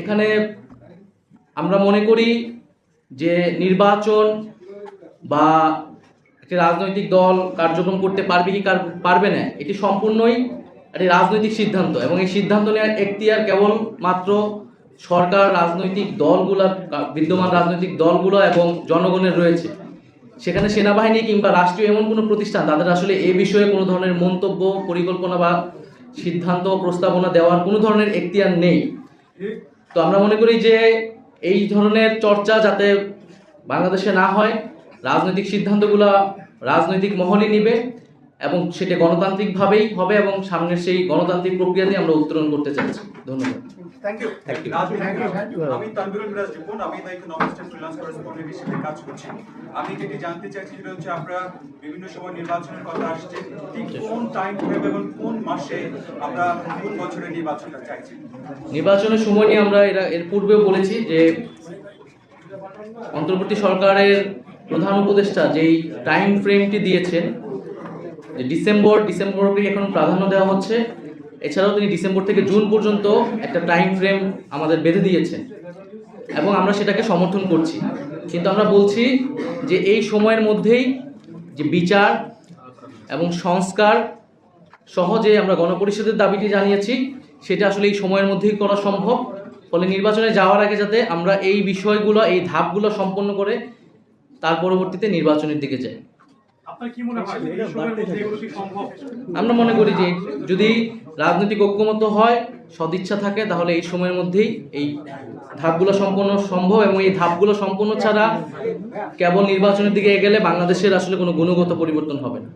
এখানে আমরা মনে করি যে নির্বাচন বা একটি রাজনৈতিক দল কার্যক্রম করতে পারবে কি পারবে না, এটি সম্পূর্ণই একটি রাজনৈতিক সিদ্ধান্ত এবং এই সিদ্ধান্ত নেওয়ার এখতিয়ার কেবল মাত্র সরকার, রাজনৈতিক দলগুলো, বিদ্যমান রাজনৈতিক দলগুলো এবং জনগণের রয়েছে। সেখানে সেনাবাহিনী কিংবা রাষ্ট্রীয় এমন কোনো প্রতিষ্ঠান, তাদের আসলে এ বিষয়ে কোনো ধরনের মন্তব্য, পরিকল্পনা বা সিদ্ধান্ত, প্রস্তাবনা দেওয়ার কোনো ধরনের এখতিয়ার নেই। তো আমরা মনে করি যে এই ধরনের চর্চা যাতে বাংলাদেশে না হয়, রাজনৈতিক সিদ্ধান্তগুলো রাজনৈতিক মহলই নিবে এবং সেটা গণতান্ত্রিকভাবেই হবে এবং সামনের সেই গণতান্ত্রিক প্রক্রিয়াতে আমরা উত্তরণ করতে চাইছি। ধন্যবাদ। থ্যাংক ইউ আমি তানবিরুল মিরাজ রিপন আমি দায়িত্ব নবস্টেট ফ্রিল্যান্স করেসপন্ডেন্ট হিসেবে কাজ করছি। আমি যেটি জানতে চাইছি সেটা হচ্ছে আপনারা বিভিন্ন সময় নির্বাচনের কথা আসছে ঠিক কোন টাইম ফ্রেম এবং কোন মাসে আমরা কোন বছরে নির্বাচনটা চাইছি? নির্বাচনের সময় নিয়ে আমরা এরা এর পূর্বেও বলেছি যে অন্তর্বর্তী সরকারের প্রধান উপদেষ্টা যেই টাইম ফ্রেমটি দিয়েছেন ডিসেম্বর, ডিসেম্বরকে এখন প্রাধান্য দেওয়া হচ্ছে। এছাড়াও তিনি ডিসেম্বর থেকে জুন পর্যন্ত একটা টাইম ফ্রেম আমাদের বেঁধে দিয়েছেন এবং আমরা সেটাকে সমর্থন করছি। কিন্তু আমরা বলছি যে এই সময়ের মধ্যেই যে বিচার এবং সংস্কার সহজে আমরা গণপরিষদের দাবিটি জানিয়েছি, সেটা আসলে এই সময়ের মধ্যেই করা সম্ভব। ফলে নির্বাচনে যাওয়ার আগে যাতে আমরা এই বিষয়গুলো, এই ধাপগুলো সম্পন্ন করে তার পরবর্তীতে নির্বাচনের দিকে যাই। আমরা মনে করি যে যদি রাজনৈতিক ঐক্যমত্য হয় সদিচ্ছা থাকে তাহলে এই সময়ের মধ্যেই এই ধাপগুলো সম্পন্ন সম্ভব এবং এই ধাপগুলো সম্পন্ন ছাড়া কেবল নির্বাচনের দিকে গেলে বাংলাদেশের আসলে কোনো গুণগত পরিবর্তন হবে না।